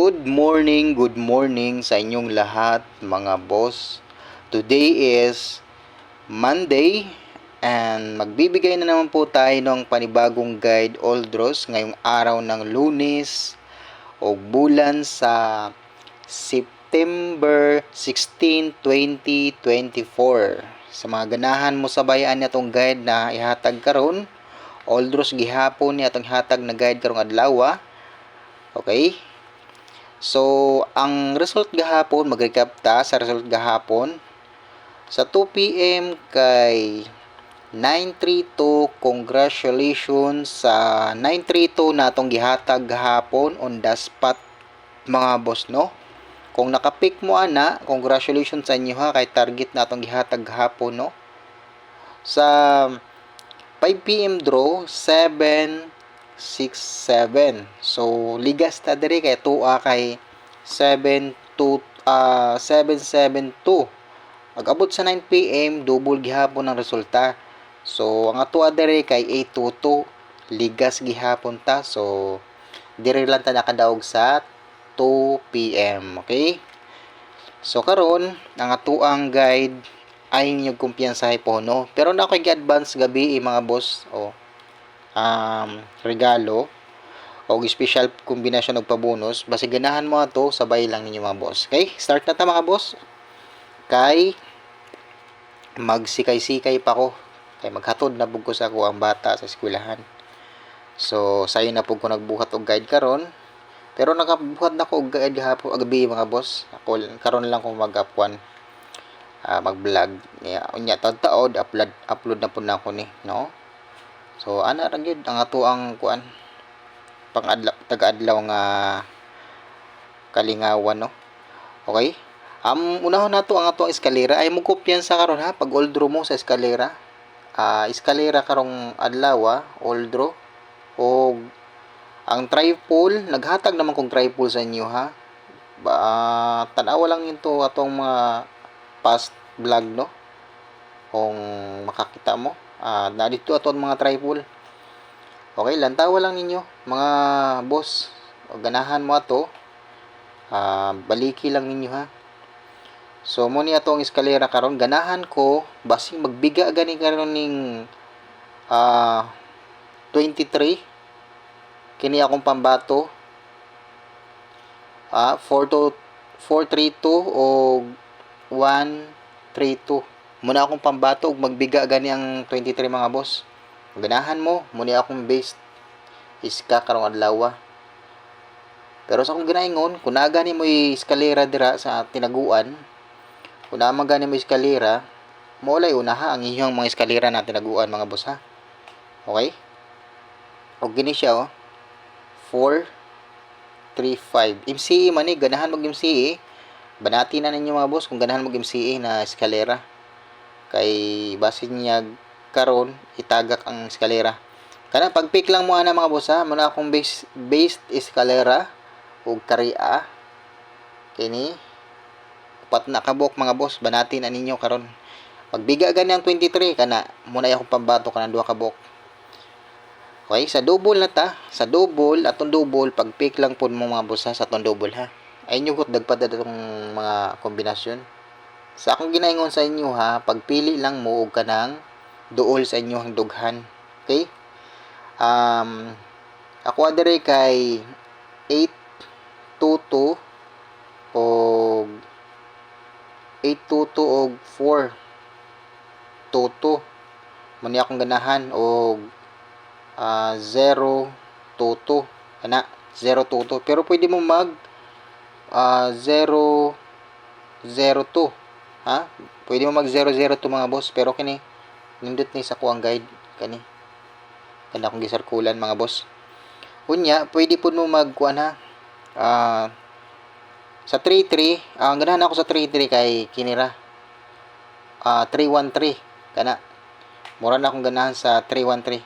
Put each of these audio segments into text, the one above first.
Good morning, good morning sa inyong lahat mga boss. Today is Monday and magbibigay na naman po tayo ng panibagong guide Oldros ngayong araw ng lunes o bulan sa September 16, 2024. Sa mga ganahan mo sabayan na itong guide na ihatag karon, Oldros gihapon ni atong hatag na guide karong adlaw. Okay? So, ang result gahapon, mag-recap ta sa result gahapon. Sa 2 p.m. kay 932, congratulations sa 932 natong gihatag gahapon on the spot mga boss no. Kung nakapick mo ana, congratulations sa inyo ha kay target natong gihatag gahapon no. Sa 5 p.m. draw 7 6 7. So ligas ta diri kay tuwa kay 7 2 uh, 772. Pag-abot sa 9 p.m. double gihapon ang resulta. So ang atuwa diri kay 822 ligas gihapon ta. So diri lang ta nakadaog sa 2 p.m. Okay? So karon ang atuang guide ay inyong kumpiyansahe po no. Pero na ako'y advance gabi eh, mga boss o um, regalo o special kombinasyon og pabonus basi ganahan mo ato sabay lang ninyo mga boss. Okay? Start na ta mga boss. Kay magsikay-sikay pa ko kay maghatod na pug ko sa ako ang bata sa eskwelahan. So sayo na pug ko nagbuhat og guide karon. Pero nakabuhat na ko og guide gahapon gabi mga boss. Ako karon lang ko mag-upwan uh, mag-vlog niya unya taod upload upload na pud na ako ni no so ana ra gyud ang ato ang kuan pang adlaw taga-adlaw nga kalingawan no? Okay? Um unahon nato ang ato ang eskalera ay mo kumpiyansa karon ha? Pag old mo sa eskalera. Uh, eskalera karong adlaw ah, old draw o ang tripod naghatag naman kong tripod sa inyo ha? Ba uh, tanawa lang ito atong mga past vlog no? Kung makakita mo uh, na dito aton mga tripod okay lantawa lang ninyo mga boss. Ganahan mo ato. Uh, baliki lang ninyo ha? So mo ni atong eskalera karon ganahan ko basing magbiga gani karon ning uh, 23 kini akong pambato. Ah uh, 4 to 432 o 132 muna akong pambato ug magbiga gani ang 23 mga boss. Ganahan mo muna akong base iska karong adlaw pero sa akong ginaingon kung naga ni mo eskalera dira sa tinaguan kung naman gani mo eskalera mo ulay unaha ang inyong mga eskalera na tinaguan mga boss ha? Okay? Og gini siya oh. 4 3 5 MCE man ni ganahan mag MCE banati na ninyo mga boss kung ganahan mag MCA na eskalera kay base niya karon itagak ang eskalera. Kana pag pick lang mo ana mga boss ha? Muna akong base based eskalera ug kariya. Kini upat na kabok mga boss banati na ninyo karon. Pagbiga gani ang 23 kana muna akong pambato kana duha kabok. Okay, sa double na ta, sa double, atong double, pag pick lang po mo mga boss ha, sa atong double ha? Ay nyo dagpad na itong mga kombinasyon. Sa akong ginaingon sa inyo ha, pagpili lang mo og kanang duol sa inyong dughan. Okay? Um, ako adere kay 822 o 822 og 4 22 muni akong ganahan og uh, 022 ana 022 pero pwede mo mag uh, 0 02 ha? Pwede mo mag 002 mga boss pero kini nindot ni sa kuang guide kani. Kana akong gisarkulan mga boss. Unya pwede pud mo mag kuan ha? Uh, sa 33 ang uh, ganahan ako sa 33 kay kinira uh, 313 kana. Mura na akong ganahan sa 313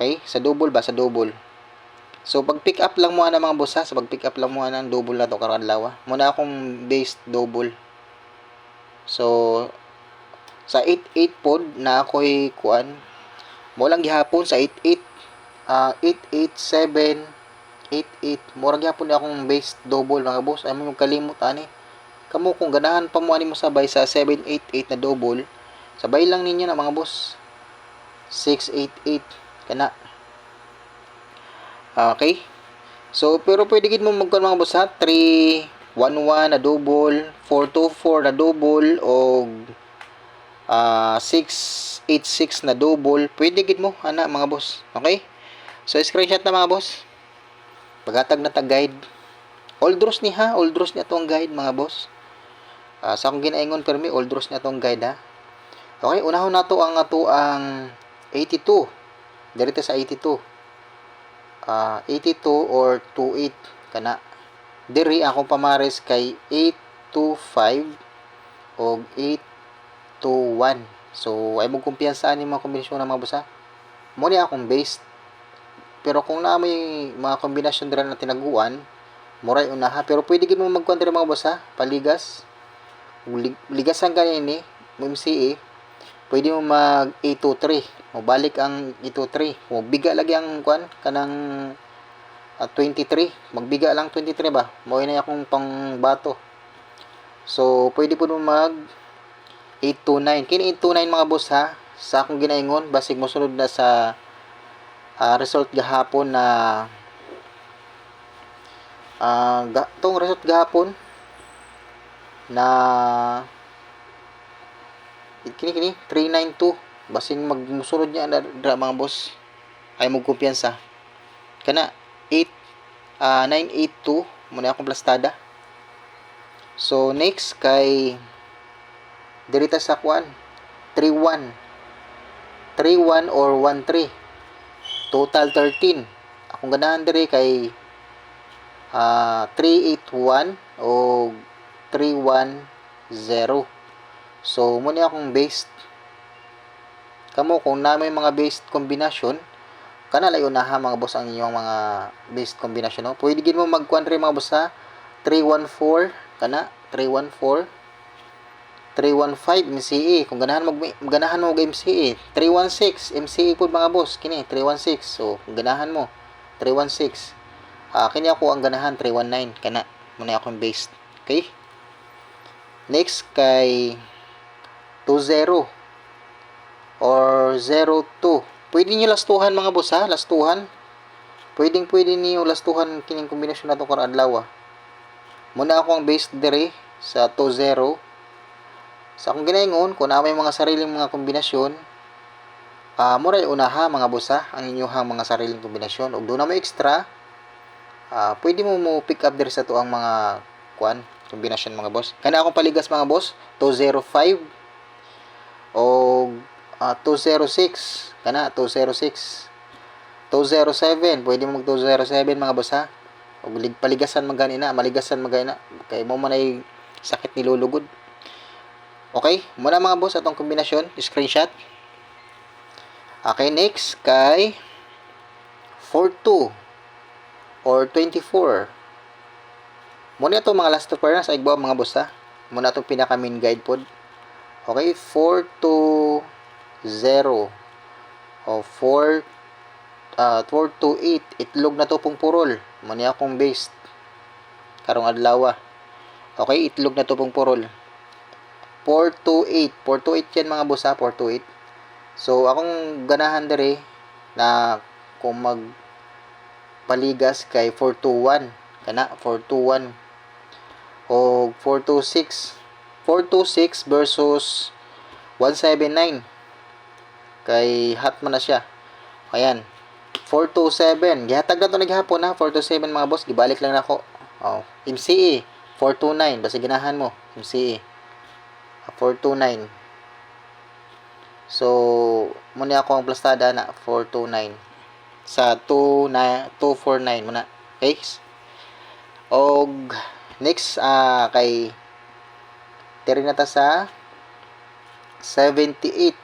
okay? Sa double ba? Sa double. So pag pick up lang mo ana mga boss ha, so pag pick up lang mo ana ang double na to karon adlaw. Muna akong base double. So sa 88 pod na ako'y kuan mo lang gihapon sa 88 uh, 887 788 murag gyapon ni akong base double mga boss. Ay mo kalimot ani? Kamo kung ganahan pa mo ani mo sabay sa 788 na double sabay lang ninyo na mga boss. 688 kana. Okay. So pero pwede gid mo magkuan mga boss ha 311 na double 424 na double o ah 686 na double. Pwede gid mo ana mga boss. Okay? So screenshot na mga boss. Paghatag na tag guide. All draws ni ha? All draws ni atong guide mga boss. Ah, sa akong ginaingon permi all draws ni atong guide ha? Okay unahon nato ang ato ang 82 dirito sa 82 ah 82 or 28 kana diri akong pamares kay 825 og 821 so ay mo kumpiyansa ani mga kombinasyon ng mga busa. Mo ni akong base. Pero kung na may mga kombinasyon dira na tinaguan muray unaha pero pwede gid mo magkuan diri mga busa paligas. Lig- ligasan ka ni mo MCA pwede mo mag 823 mo balik ang 823 mo biga lagi ang kuan kanang ah, 23 magbiga lang 23 ba? Mo na akong pangbato. So pwede po mag 829 kini 829 mga boss ha? Sa akong ginaingon basig mo sunod na sa ah, result gahapon na ah ga, result gahapon na kini kini 392 basing magmusunod niya na mga boss. Ay mo kumpiyansa kana 8 ah 982 muna akong plastada. So next kay dirita sa kwan 31 31 or 13 total 13 akong ganahan diri kay ah 381 o 310 so muna akong based. Kamo kung na may mga based kombinasyon kana layo na ha mga boss ang inyong mga based kombinasyon no? pwede gid mo magkuan rin mga boss ha? 314 kana? 314 315 MCE kung ganahan mag ganahan mo og MCE 316 MCE pud mga boss kini 316 so kung ganahan mo 316 ah kini ako ang ganahan 319 kana? Muna akong based okay? Next kay 20 or 02 pwede niyo lastuhan mga boss ha? Lastuhan. Pwedeng pwede niyo lastuhan kining kombinasyon nato karon adlaw muna ako ang based dire sa 20 sa akong ginaingon kung na may mga sariling mga kombinasyon ah moray unaha mga boss ha? Ang inyong mga sariling kombinasyon. Ug na mo extra ah pwede mo mo pick up dire sa to ang mga kuan kombinasyon mga boss. Kana akong paligas mga boss 205 o ah, 206 kana 206 207 pwede mo mag 207 mga boss ha? Lig paligasan magani na maligasan magani na. Kay mo man sakit nilulugod okay muna mga boss atong kombinasyon screenshot. Okay next kay 42 or 24 muna itong mga last two pair na sa igbaw mga boss ha? Muna itong pinaka main guide pod. Okay 4 to 0 o 4 uh, 4 to 8 itlog na to pong purol. Muna akong based karong adlaw okay itlog na to pong purol. 4 to 8 4 to 8 yan mga boss ha 4 to 8 so akong ganahan dere na kung mag paligas kay 4 to 1 kana 4 to 1 o 4 to 6 4 to 6 versus 179 kay hot man na siya. Ayan. 4 to 7 gihatag na to naghapon ha? 4 to 7 mga boss. Gibalik lang nako oh MCE 429 basta ginahan mo MCE 429 so muna ako ang plastada na 429 sa 29 249 muna. Okay? Og next ah kay tiri na ta sa 78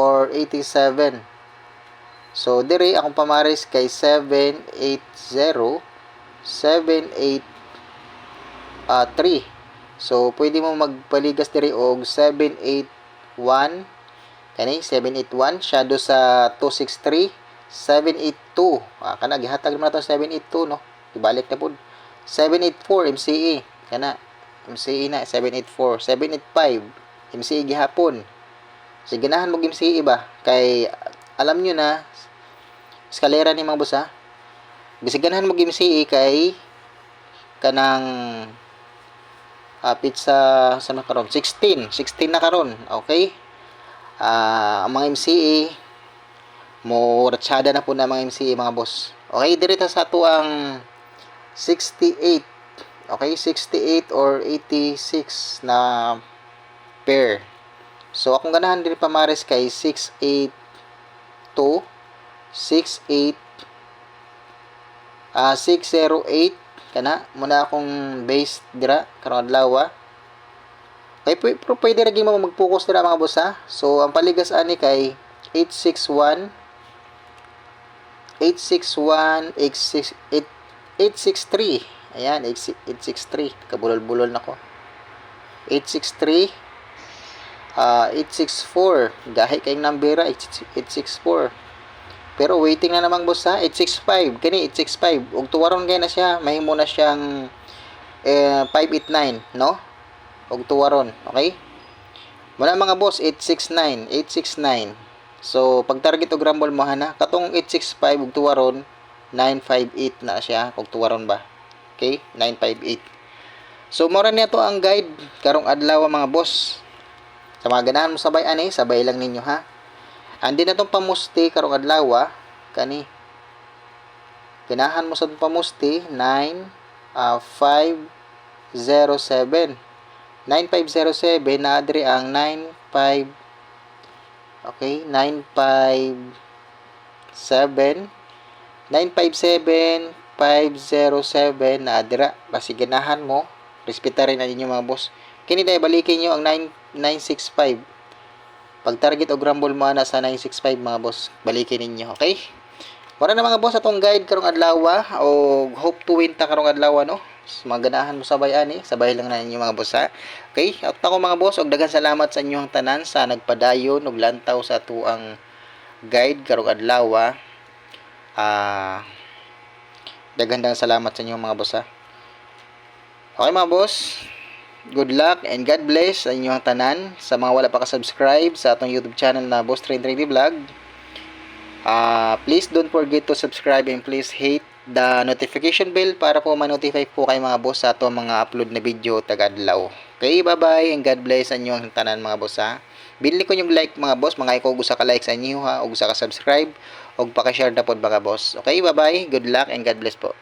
or 87 so dire akong pamares kay 780 78 ah 3 so pwede mo magpaligas dire og 781 kani 781 siya do sa 263 782 ah kana gihatag naman to 782 no? Ibalik na pud 784 MCE kana MCE na 784 785 MCE gihapon sige ganahan mo MCE ba kay alam nyo na eskalera ni mga boss bisig ganahan mo MCE kay kanang uh, pizza sa na karon? 16 16 na karon okay? Ah, ang mga MCE mo ratsada na po na mga MCE mga boss. Okay dirita sa ato ang 68 okay 68 or 86 na pair so akong ganahan diri pamares kay 682 68 ah 608 kana muna akong base dira karong adlaw ah. kay pero pwede ra mo mag-focus dira mga boss ha? So ang paligas ani kay 861 861 86 863 ayan 863 kabulol-bulol na ko 863 ah 864 gahi kay number 864 pero waiting na namang boss ha? 865 kani 865 ug tuwaron gay na siya. Mahimo na siyang eh, 589 no? Ug tuwaron okay? Wala mga boss 869 869 so pag target og rumble mo hana katong 865 ug tuwaron 958 na siya. Ug tuwaron ba? Okay? 958 so mora niya to ang guide karong adlaw mga boss sa mga ganahan mo sabay ani sabay lang ninyo ha? Andi na tong pamusti karong adlaw kani. Ganahan mo sa tong pamusti 9 ah, 507. 9507 na adri ang 95 Okay, 957 957 507 na adira basi ganahan mo respeta rin na ninyo mga boss. Kini dai balikin nyo ang 9 965 pag target og rumble mo na sa 965 mga boss, balikin ninyo, okay? Wala na mga boss atong guide karong adlaw o hope to win ta karong adlaw no. Sa Mga ganahan mo sabay ani, sabay lang na ninyo mga boss ha. Okay? At ako mga boss, og daghang salamat sa inyong tanan sa nagpadayon og lantaw sa tuang guide karong adlaw Ah daghan daghang salamat sa inyong mga boss ha. Okay mga boss, good luck and God bless sa inyong tanan. Sa mga wala pa ka-subscribe sa atong YouTube channel na Boss Train 3D Vlog, uh, please don't forget to subscribe and please hit the notification bell para po ma-notify po kayo mga boss sa atong mga upload na video tagadlaw. Okay, bye-bye and God bless sa inyong tanan mga boss ha. Bili ko yung like mga boss, mga ikaw gusto ka like sa inyo ha, o gusto ka subscribe, o pa-share na po mga boss. Okay, bye-bye, good luck and God bless po.